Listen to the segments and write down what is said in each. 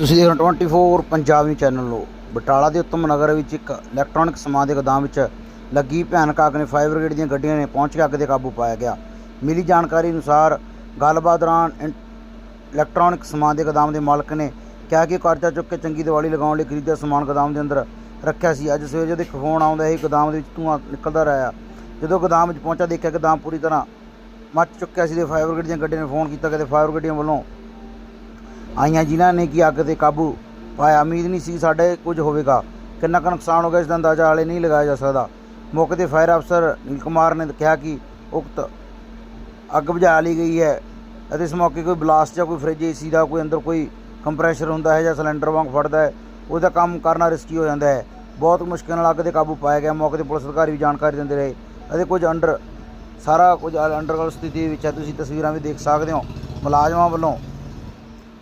ਤੁਸੀਂ ਦੇਖ ਰਹੇ ਹੋ 24 ਪੰਜਾਬੀ ਚੈਨਲ ਨੂੰ। ਬਟਾਲਾ ਦੇ ਉੱਤਮ ਨਗਰ ਵਿੱਚ ਇੱਕ ਇਲੈਕਟ੍ਰੋਨਿਕ ਸਮਾਨ ਦੇ ਗੋਦਾਮ ਵਿੱਚ ਲੱਗੀ ਭਿਆਨਕ ਅੱਗ ਨੇ ਫਾਇਰ ਬ੍ਰਿਗੇਡ ਦੀਆਂ ਗੱਡੀਆਂ ਨੇ ਪਹੁੰਚ ਕੇ ਅੱਗ 'ਤੇ ਕਾਬੂ ਪਾਇਆ ਗਿਆ। ਮਿਲੀ ਜਾਣਕਾਰੀ ਅਨੁਸਾਰ ਗੱਲਬਾਤ ਦੌਰਾਨ ਇਨ- ਇਲੈਕਟ੍ਰੋਨਿਕ ਸਮਾਨ ਦੇ ਗੋਦਾਮ ਦੇ ਮਾਲਕ ਨੇ ਕਿਹਾ ਕਿ ਕਰਜ਼ਾ ਚੁੱਕ ਕੇ ਚੰਗੀ ਦੀਵਾਲੀ ਲਗਾਉਣ ਲਈ ਖਰੀਦਿਆ ਸਮਾਨ ਗੋਦਾਮ ਦੇ ਅੰਦਰ ਰੱਖਿਆ ਸੀ। ਅੱਜ ਸਵੇਰੇ ਜਦੋਂ ਇੱਕ ਫੋਨ ਆਉਂਦਾ ਹੈ ਗੋਦਾਮ ਦੇ ਵਿੱਚ ਧੂੰਆਂ ਨਿਕਲਦਾ ਰਿਹਾ। ਜਦੋਂ ਗੋਦਾਮ ਵਿੱਚ ਪਹੁੰਚਾ ਦੇਖਿਆ ਗੋਦਾਮ ਪੂਰੀ ਤਰ੍ਹਾਂ ਮੱਚ ਚੁੱਕਿਆ ਸੀ ਤੇ ਫਾਇਰ ਬ੍ਰਿਗੇਡ ਦੀਆਂ ਗੱਡੀਆਂ ਨੇ ਫੋਨ ਕੀਤਾ ਕਿ ਫਾਇਰ ਗੱਡੀਆਂ ਵੱਲੋਂ ਆਈਆਂ ਜਿਨ੍ਹਾਂ ਨੇ ਕਿ ਅੱਗ ਤੇ ਕਾਬੂ ਪਾਇਆ, ਉਮੀਦ ਨਹੀਂ ਸੀ ਸਾਡੇ ਕੁਝ ਹੋਵੇਗਾ। ਕਿੰਨਾ ਕੁ ਨੁਕਸਾਨ ਹੋ ਗਿਆ, ਇਸ ਦਾ ਅੰਦਾਜ਼ਾ ਹਾਲੇ ਨਹੀਂ ਲਗਾਇਆ ਜਾ ਸਕਦਾ। ਮੌਕੇ ਤੇ ਫਾਇਰ ਅਫਸਰ ਨੀਲ ਕੁਮਾਰ ਨੇ ਕਿਹਾ ਕਿ ਉਕਤ ਅੱਗ ਬੁਝਾ ਲਈ ਗਈ ਹੈ ਅਤੇ ਇਸ ਮੌਕੇ ਕੋਈ ਬਲਾਸਟ ਜਾਂ ਕੋਈ ਫ੍ਰਿਜ ਏਸੀ ਦਾ ਕੋਈ ਅੰਦਰ ਕੋਈ ਕੰਪਰੈਸ਼ਰ ਹੁੰਦਾ ਹੈ ਜਾਂ ਸਿਲੰਡਰ ਵਾਂਗ ਫੜਦਾ ਹੈ, ਉਹਦਾ ਕੰਮ ਕਰਨਾ ਰਿਸਕੀ ਹੋ ਜਾਂਦਾ ਹੈ। ਬਹੁਤ ਮੁਸ਼ਕਿਲ ਨਾਲ ਅੱਗ ਤੇ ਕਾਬੂ ਪਾਇਆ ਗਿਆ। ਮੌਕੇ ਤੇ ਪੁਲਿਸ ਅਧਿਕਾਰੀ ਵੀ ਜਾਣਕਾਰੀ ਦਿੰਦੇ ਰਹੇ ਅਤੇ ਕੁਝ ਅੰਡਰ, ਸਾਰਾ ਕੁਝ ਅੰਡਰਗਰਾਊਂਡ ਸਥਿਤੀ ਵਿੱਚ ਹੈ। ਤੁਸੀਂ ਤਸਵੀਰਾਂ ਵੀ ਦੇਖ ਸਕਦੇ ਹੋ। ਮੁਲਾਜ਼ਮਾਂ ਵੱਲੋਂ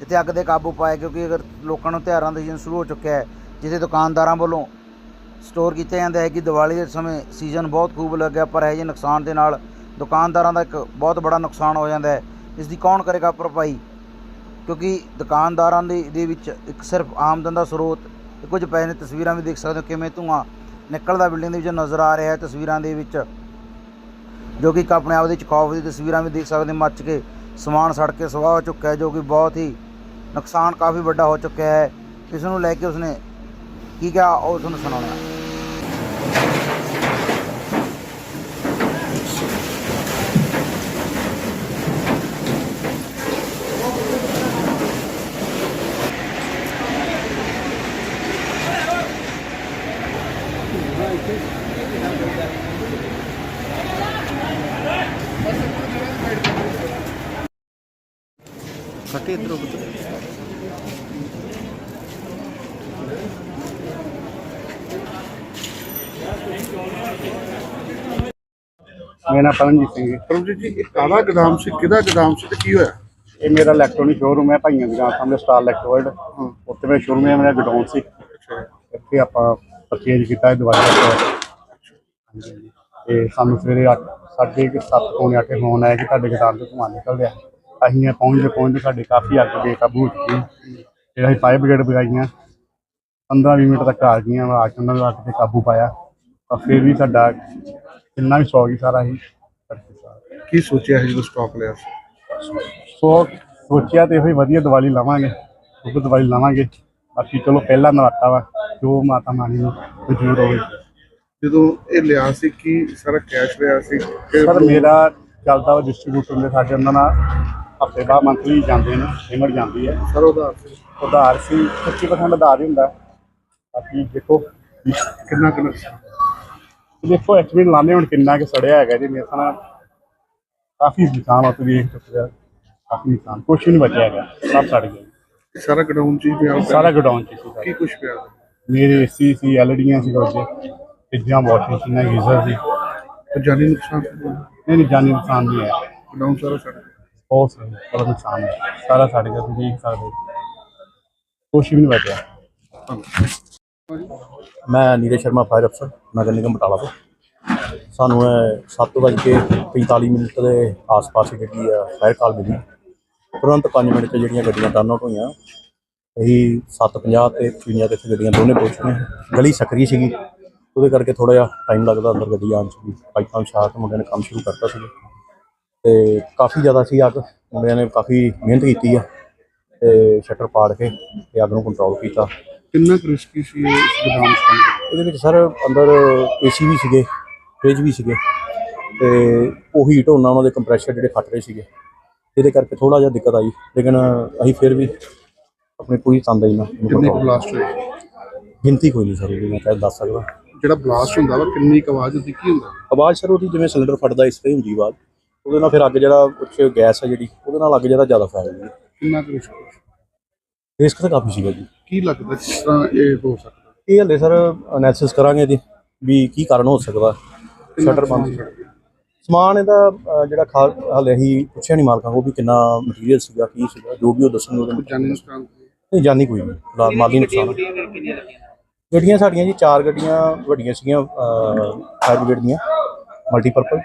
ਜਿੱਥੇ ਅੱਗ ਦੇ ਕਾਬੂ ਪਾਇਆ ਕਿਉਂਕਿ ਅਗਰ ਲੋਕਾਂ ਨੂੰ ਤਿਉਹਾਰਾਂ ਦਾ ਸੀਜ਼ਨ ਸ਼ੁਰੂ ਹੋ ਚੁੱਕਿਆ ਹੈ ਜਿੱਥੇ ਦੁਕਾਨਦਾਰਾਂ ਵੱਲੋਂ ਸਟੋਰ ਕੀਤਾ ਜਾਂਦਾ ਹੈ ਕਿ ਦੀਵਾਲੀ ਦੇ ਸਮੇਂ ਸੀਜ਼ਨ ਬਹੁਤ ਖੂਬ ਲੱਗਿਆ ਪਰ ਇਹ ਜਿਹੇ ਨੁਕਸਾਨ ਦੇ ਨਾਲ ਦੁਕਾਨਦਾਰਾਂ ਦਾ ਇੱਕ ਬਹੁਤ ਬੜਾ ਨੁਕਸਾਨ ਹੋ ਜਾਂਦਾ ਹੈ। ਇਸ ਦੀ ਕੌਣ ਕਰੇਗਾ ਭਰਪਾਈ? ਕਿਉਂਕਿ ਦੁਕਾਨਦਾਰਾਂ ਦੇ ਦੇ ਵਿੱਚ ਇੱਕ ਸਿਰਫ ਆਮਦਨ ਦਾ ਸਰੋਤ ਤੇ ਕੁਝ ਪੈਸੇ ਨੇ ਤਸਵੀਰਾਂ ਵੀ ਦੇਖ ਸਕਦੇ ਹੋ ਕਿਵੇਂ ਧੂੰਆਂ ਨਿਕਲਦਾ ਬਿਲਡਿੰਗ ਦੇ ਵਿੱਚ ਨਜ਼ਰ ਆ ਰਿਹਾ ਹੈ ਤਸਵੀਰਾਂ ਦੇ ਵਿੱਚ ਜੋ ਕਿ ਇੱਕ ਆਪਣੇ ਆਪ ਦੇ ਵਿੱਚ ਖੌਫ ਦੀ ਤਸਵੀਰਾਂ ਵੀ ਦੇਖ ਸਕਦੇ ਹੋ, ਮੱਚ ਕੇ ਸਮਾਨ ਸੜ ਕੇ ਸਵਾਹ ਹੋ ਚੁੱਕਾ ਹੈ ਜੋ ਕਿ ਬਹੁਤ ਹੀ ਨੁਕਸਾਨ ਕਾਫੀ ਵੱਡਾ ਹੋ ਚੁੱਕਿਆ ਹੈ ਇਸ ਨੂੰ ਲੈ ਕੇ ਉਸਨੇ ਕੀ ਕਿਹਾ, ਉਹ ਤੁਹਾਨੂੰ ਸੁਣਾਉਣਾ ਹੈ। ਕੱਟੇ ਇਧਰੋਂ ਪੁੱਤਰ ਮੇਰਾ ਨਾਮ ਪਰਮਜੀਤ ਸਿੰਘ ਹੈ। ਪਰਮਜੀਤ ਜੀ ਇਹ ਕਾਲਾ ਗਦਾਮ ਸੀ ਕਿਹਦਾ ਗਦਾਮ ਸੀ ਤੇ ਕੀ ਹੋਇਆ? ਇਹ ਮੇਰਾ ਇਲੈਕਟ੍ਰੋਨਿਕ ਸ਼ੋਰੂਮ ਹੈ ਭਾਈਆਂ ਦੀ ਦੁਕਾਨ ਸਾਹਮਣੇ ਸਟਾਰ ਇਲੈਕਟ੍ਰੋਇਡ ਉੱਥੇ ਮੇਰਾ ਸ਼ੋਰੂਮ ਹੈ ਮੇਰਾ ਗਡਾਊਨ ਸੀ। ਇੱਥੇ ਆਪਾਂ ਪਰਚੇਜ ਕੀਤਾ ਹੈ ਦਵਾਈ ਤੇ ਸਾਨੂੰ ਸਵੇਰੇ 8 ਸਾਢੇ ਕੁ ਸੱਤ ਪੌਣੇ ਅੱਠ ਫੋਨ ਆਇਆ ਕਿ ਤੁਹਾਡੇ ਗਦਾਮ ਤੋਂ ਧੂੰਆਂ ਨਿਕਲ ਰਿਹਾ ਅਸੀਂ ਪਹੁੰਚਦੇ ਪਹੁੰਚਦੇ ਸਾਡੇ ਕਾਫੀ ਅੱਗ ਬੇਕਾਬੂ ਹੋ ਚੁੱਕੀ ਹੈ ਫਿਰ ਅਸੀਂ ਫਾਇਰ ਬ੍ਰਿਗੇਡ ਬੁਲਾਈਆਂ। 15-20 ਮਿੰਟ ਤੱਕ ਆ ਗਈਆਂ ਆ ਕੇ ਉਹਨਾਂ ਨੇ ਅੱਗ ਤੇ ਕਾਬੂ ਪਾਇਆ। ਤਾਂ ਫਿਰ ਵੀ ਸਾਡਾ ਕਿੰਨਾ ਵੀ ਸੌ ਗਈ ਸਾਰਾ ਹੀ ਕੀ ਸੋਚਿਆ ਸੀ ਜਦੋਂ ਸਟਾਕ ਲਿਆ ਸੀ? ਸੋ ਸੋਚਿਆ ਤੇ ਇਹੋ ਹੀ ਵਧੀਆ ਦੀਵਾਲੀ ਲਾਵਾਂਗੇ ਉਹ ਦੀਵਾਲੀ ਲਾਵਾਂਗੇ। ਬਾਕੀ ਚਲੋ ਪਹਿਲਾ ਨਰਾਤਾ ਵਾ ਜੋ ਮਾਤਾ ਮਾਨੀ ਨੂੰ ਮਨਜ਼ੂਰ ਹੋਵੇ। ਜਦੋਂ ਇਹ ਲਿਆ ਸੀ ਕੀ ਸਾਰਾ ਕੈਸ਼ ਲਿਆ ਸੀ? ਕਿ ਸਰ ਮੇਰਾ ਚੱਲਦਾ ਵਾ ਡਿਸਟ੍ਰੀਬਿਊਟਰ ਦੇ ਸਾਡੇ ਉਹਨਾਂ ਨਾਲ ਹਫ਼ਤੇ ਬਾਅਦ ਮੰਥਲੀ ਜਾਂਦੇ ਨੇ ਪੇਮੈਂਟ ਜਾਂਦੀ ਹੈ। ਸਰ ਉਹਦਾ ਉਧਾਰ ਸੀ 25% ਉਧਾਰ ਹੀ ਹੁੰਦਾ। ਬਾਕੀ ਦੇਖੋ ਕਿੰਨਾ ਕੁ ਨੁਕਸਾਨ ਦੇਖੋ ਐਕਚੁਅਲੀ ਲਾਣੇ ਹੁਣ ਕਿੰਨਾ ਕਿ ਸੜਿਆ ਹੈਗਾ ਜੀ ਮੇਰੇ ਨਾਲ ਕਾਫੀ ਨੁਕਸਾਨ ਆ ਤੁਸੀਂ ਦੇਖ ਸਕਦੇ ਹੋ ਕਾਫੀ ਨੁਕਸਾਨ ਵੀ ਨਹੀਂ ਬਚਿਆ ਹੈਗਾ ਸਭ ਸੜ ਗਿਆ। ਸਾਰਾ ਗਡਾਊਨ ਚ ਹੀ ਪਿਆ ਸਾਰਾ ਗੋਡਾਊਨ ਚ ਸੀ ਸਾਰਾ। ਕੀ ਕੁਝ ਪਿਆ ਮੇਰੇ ਏਸੀ ਸੀ ਐਲਡੀਆਂ ਸੀ ਰੋਜੇ ਫਰਿੱਜਾਂ ਵਾਸ਼ਿੰਗ ਮਸ਼ੀਨਾਂ ਗੀਜ਼ਰ ਸੀ। ਜਾਨੀ ਨੁਕਸਾਨ ਨਹੀਂ। ਨਹੀਂ ਜਾਨੀ ਨੁਕਸਾਨ ਨਹੀਂ ਹੈ ਗਡਾਊਨ ਸਾਰਾ ਸੜ ਗਿਆ? ਬਹੁਤ ਸੀ ਬੜਾ ਨੁਕਸਾਨ ਹੈ ਸਾਰਾ ਸੜ ਗਿਆ ਤੁਸੀਂ ਦੇਖ ਸਕਦੇ ਹੋ। ਕੁਛ ਵੀ ਨਹੀਂ ਬਚਿਆ। ਮੈਂ ਨੀਰਜ ਸ਼ਰਮਾ ਫਾਇਰ ਅਫਸਰ ਨਗਰ ਨਿਗਮ ਬਟਾਲਾ ਤੋਂ। ਸਾਨੂੰ ਇਹ 7:45 ਮਿੰਟ ਦੇ ਆਸ-ਪਾਸ ਜਿਹੜੀ ਆ ਫਾਇਰ ਕਾਲ ਮਿਲੀ। ਤੁਰੰਤ 5 ਮਿੰਟ 'ਚ ਜਿਹੜੀਆਂ ਗੱਡੀਆਂ ਟਰਨ ਆਊਟ ਹੋਈਆਂ, ਇਹੀ 7:50 ਤੇ 55 ਤੇ ਇੱਥੇ ਗੱਡੀਆਂ ਦੋਨੇ ਪਹੁੰਚ ਗਈਆਂ। ਗਲੀ ਸਕਰੀ ਸੀਗੀ, ਉਹਦੇ ਕਰਕੇ ਥੋੜਾ ਜਿਹਾ ਟਾਈਮ ਲੱਗਦਾ ਅੰਦਰ ਗੱਡੀ ਆਉਣ 'ਚ ਵੀ। ਪਾਈਪਾਂ ਵਿਛਾ ਕੇ ਮੁੰਡਿਆਂ ਨੇ ਕੰਮ ਸ਼ੁਰੂ ਕਰਤਾ ਸੀ ਤੇ ਕਾਫੀ ਜ਼ਿਆਦਾ ਸੀ ਅੱਗ, ਮੁੰਡਿਆਂ ਨੇ ਕਾਫੀ ਮਿਹਨਤ ਕੀਤੀ ਆ। ਤੇ ਸ਼ਟਰ ਪਾੜ ਕੇ ਤੇ ਅੱਗ ਨੂੰ ਕੰਟਰੋਲ ਕੀਤਾ। ਕਿੰਨਾ ਕੁ ਰਿਸਕੀ ਸੀ ਇਹ ਇਸ ਗਦਾਮ ਕੰਮ ਇਹਦੇ ਵਿੱਚ ਸਰ ਅੰਦਰ ਏਸੀ ਵੀ ਸੀਗੇ ਫ੍ਰਿਜ ਵੀ ਸੀਗੇ ਤੇ ਉਹ ਹੀਟ ਹੋਣਾ ਉਹਨਾਂ ਦੇ ਕੰਪਰੈਸ਼ਰ ਜਿਹੜੇ ਫਟ ਰਹੇ ਸੀਗੇ। ਇਹਦੇ ਕਰਕੇ ਥੋੜਾ ਜਿਹਾ ਦਿੱਕਤ ਆਈ ਲੇਕਿਨ ਅਸੀਂ ਫਿਰ ਵੀ ਆਪਣੀ ਪੂਰੀ ਤੰਦਾਈ ਨਾਲ ਇਹਨੂੰ ਕਿੰਨੇ ਕੁ control- ਬਲਾਸਟ ਹੋਏ ਗਿਣਤੀ ਕੋਈ ਨਹੀਂ ਸਰ ਇਹਦੀ ਮੈਂ ਕਹਿ ਦੱਸ ਸਕਦਾ। ਜਿਹੜਾ ਬਲਾਸਟ ਹੁੰਦਾ ਵਾ ਕਿੰਨੀ ਕੁ ਆਵਾਜ਼ ਹੁੰਦੀ ਕੀ ਹੁੰਦਾ? ਆਵਾਜ਼ ਸਰ ਉਹਦੀ ਜਿਵੇਂ ਸਿਲੰਡਰ ਫਟਦਾ ਇਸ ਤਰ੍ਹਾਂ ਹੀ ਹੁੰਦੀ ਆਵਾਜ਼। ਉਹਦੇ ਨਾਲ ਫਿਰ ਅੱਗ ਜਿਹੜਾ ਉੱਚ ਗੈਸ ਹੈ ਜਿਹੜੀ ਉਹਦੇ ਨਾਲ ਅੱਗ ਜਿਹੜਾ ਜ਼ਿਆਦਾ ਫੈਲਦੀ ਹੈ। ਕਿੰਨਾ ਕੁ ਰਿਸਕ ਤਾਂ ਕਾਫੀ ਸੀਗਾ ਜੀ। ਕੀ ਲੱਗਦਾ ਕਿਸ ਤਰ੍ਹਾਂ ਇਹ ਹੋ ਸਕਦਾ? ਇਹ ਹਲੇ ਸਰ ਅਨਾਲਿਸਿਸ ਕਰਾਂਗੇ ਇਹਦੀ ਵੀ ਕੀ ਕਾਰਨ ਹੋ ਸਕਦਾ। ਸ਼ਟਰ ਬੰਦ। ਸਮਾਨ ਇਹਦਾ ਜਿਹੜਾ ਖਾ ਹਲੇ ਹੀ ਪੁੱਛਿਆ ਨਹੀਂ ਮਾਲਕਾਂ ਕੋਲ ਵੀ ਕਿੰਨਾ ਮਟੀਰੀਅਲ ਸੀਗਾ ਕੀ ਸੀਗਾ ਜੋ ਵੀ ਉਹ ਦੱਸਣਗੇ ਉਹਦੇ ਮੁਤਾਬਕ। ਜਾਨੀ ਨੁਕਸਾਨ ਨਹੀਂ ਜਾਨੀ ਕੋਈ ਨਹੀਂ ਮਾਲੀ ਨੁਕਸਾਨ। ਗੱਡੀਆਂ ਸਾਡੀਆਂ ਜੀ ਚਾਰ ਗੱਡੀਆਂ ਵੱਡੀਆਂ ਸੀਗੀਆਂ ਫਾਇਰ ਬ੍ਰਿਗੇਡ ਦੀਆਂ ਮਲਟੀਪਰਪਲ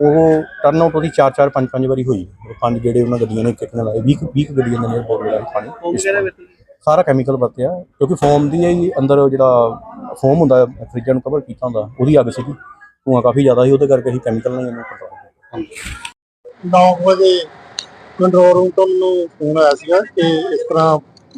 ਉਹ ਟਰਨ ਆਊਟ ਉਹਦੀ 4 4 5 5 ਵਾਰੀ ਹੋਈ। ਉਹ ਪੰਜ ਜਿਹੜੇ ਉਹਨਾਂ ਗੱਡੀਆਂ ਨੇ ਕਿੱਕਣ ਲਾਏ। 20 20 ਗੱਡੀਆਂ ਦੇ ਨੇ ਬਹੁਤ ਲਾਏ ਪਾਣੀ। ਸਾਰਾ ਕੈਮੀਕਲ ਵਰਤਿਆ। ਕਿਉਂਕਿ ਫੋਮ ਦੀ ਹੀ ਅੰਦਰ ਜਿਹੜਾ ਫੋਮ ਹੁੰਦਾ ਫਰਿੱਜਾਂ ਨੂੰ ਕਵਰ ਕੀਤਾ ਹੁੰਦਾ ਉਹਦੀ ਅੱਗ ਸੀਗੀ। ਧੂੰਆਂ ਕਾਫੀ ਜ਼ਿਆਦਾ ਸੀ ਉਹਦੇ ਕਰਕੇ ਅਸੀਂ ਕੈਮੀਕਲ ਨਾਲ ਇਹਨੂੰ ਕੰਟਰੋਲ ਕੀਤਾ। 9 ਵਜੇ ਕੰਟਰੋਲ ਰੂਮ ਤੋਂ ਮੈਨੂੰ ਫੋਨ ਆਇਆ ਸੀਗਾ ਕਿ ਇਸ ਤਰ੍ਹਾਂ